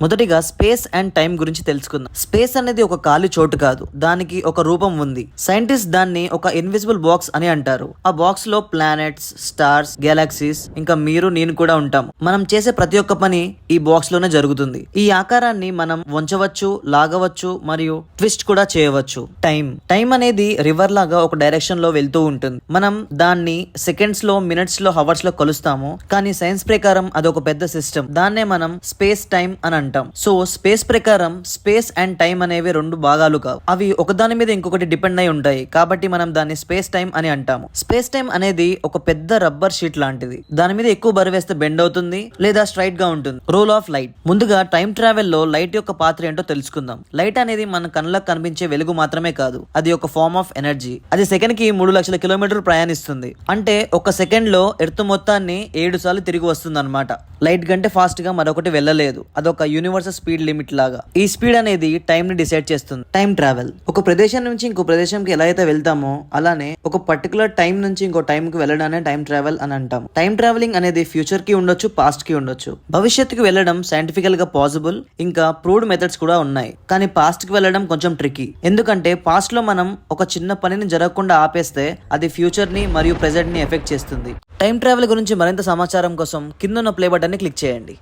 మొదటిగా space and time గురించి తెలుసుకుందాం. స్పేస్ అనేది ఒక ఖాళీ చోటు కాదు. దానికి ఒక రూపం ఉంది. సైంటిస్ట్ దాన్ని ఒక ఇన్విజిబుల్ బాక్స్ అని అంటారు. ఆ బాక్స్లో ప్లానెట్స్ స్టార్స్ గెలాక్సీస్ ఇంకా మీరు నేను కూడా ఉంటాం మనం చేసే ప్రతి ఒక్క పని ఈ బాక్స్లోనే జరుగుతుంది. ఈ ఆకారాన్ని మనం వంచవచ్చు లాగవచ్చు మరియు ట్విస్ట్ కూడా చేయవచ్చు. టైం టైం అనేది రివర్ లాగా ఒక డైరెక్షన్లో వెళ్తూ ఉంటుంది. మనం దాన్ని సెకండ్స్లో మినిట్స్లో హవర్స్లో కలుస్తాము. కానీ సైన్స్ ప్రకారం అది ఒక పెద్ద సిస్టమ్. దాన్నే మనం స్పేస్ టైం అని అంటాం. సో స్పేస్ ప్రకారం స్పేస్ అండ్ టైం అనేవి రెండు భాగాలు కావు. అవి ఒకదాని మీద ఇంకొకటి డిపెండ్ అయి ఉంటాయి. కాబట్టి మనం దాన్ని స్పేస్ టైం అని అంటాము. స్పేస్ టైం అనేది ఒక పెద్ద రబ్బర్ షీట్ లాంటిది. దాని మీద ఎక్కువ బరువేస్తే బెండ్ అవుతుంది లేదా స్ట్రైట్గా ఉంటుంది. Role of light. ముందుగా టైం ట్రావెల్లో లైట్ యొక్క పాత్ర ఏంటో తెలుసుకుందాం. లైట్ అనేది మన కళ్ళకు కనిపించే వెలుగు మాత్రమే కాదు. అది ఒక ఫార్మ్ ఆఫ్ ఎనర్జీ. అది సెకండ్కి మూడు లక్షల కిలోమీటర్లు ప్రయాణిస్తుంది. అంటే ఒక సెకండ్లో ఎర్త్ మొత్తాన్ని ఏడు సార్లు తిరిగి వస్తుంది అనమాట లైట్ కంటే ఫాస్ట్గా మరొకటి వెళ్ళలేదు. అదొక యూనివర్సల్ స్పీడ్ లిమిట్ లాగా. ఈ స్పీడ్ అనేది టైం ని డిసైడ్ చేస్తుంది. టైం ట్రావెల్ ఒక ప్రదేశం నుంచి ఇంకో ప్రదేశంకి ఎలా అయితే వెళ్తామో అలానే ఒక పర్టికులర్ టైం నుంచి ఇంకో టైం కి వెళ్ళడానే టైం ట్రావెల్ అని అంటాం టైం ట్రావెలింగ్ అనేది ఫ్యూచర్కి ఉండొచ్చు పాస్ట్కి ఉండొచ్చు. భవిష్యత్తుకి వెళ్ళడం సైంటిఫికల్గా పాసిబుల్ ఇంకా ప్రూవ్డ్ మెథడ్స్ కూడా ఉన్నాయి. కానీ పాస్ట్కి వెళ్ళడం కొంచెం ట్రికీ ఎందుకంటే పాస్ట్లో మనం ఒక చిన్న పనిని జరగకుండా ఆపేస్తే అది ఫ్యూచర్ని మరియు ప్రెజెంట్ని ఎఫెక్ట్ చేస్తుంది. టైం ట్రావెల్ గురించి మరింత సమాచారం కోసం కింద ఉన్న ప్లే బటన్ని క్లిక్ చేయండి.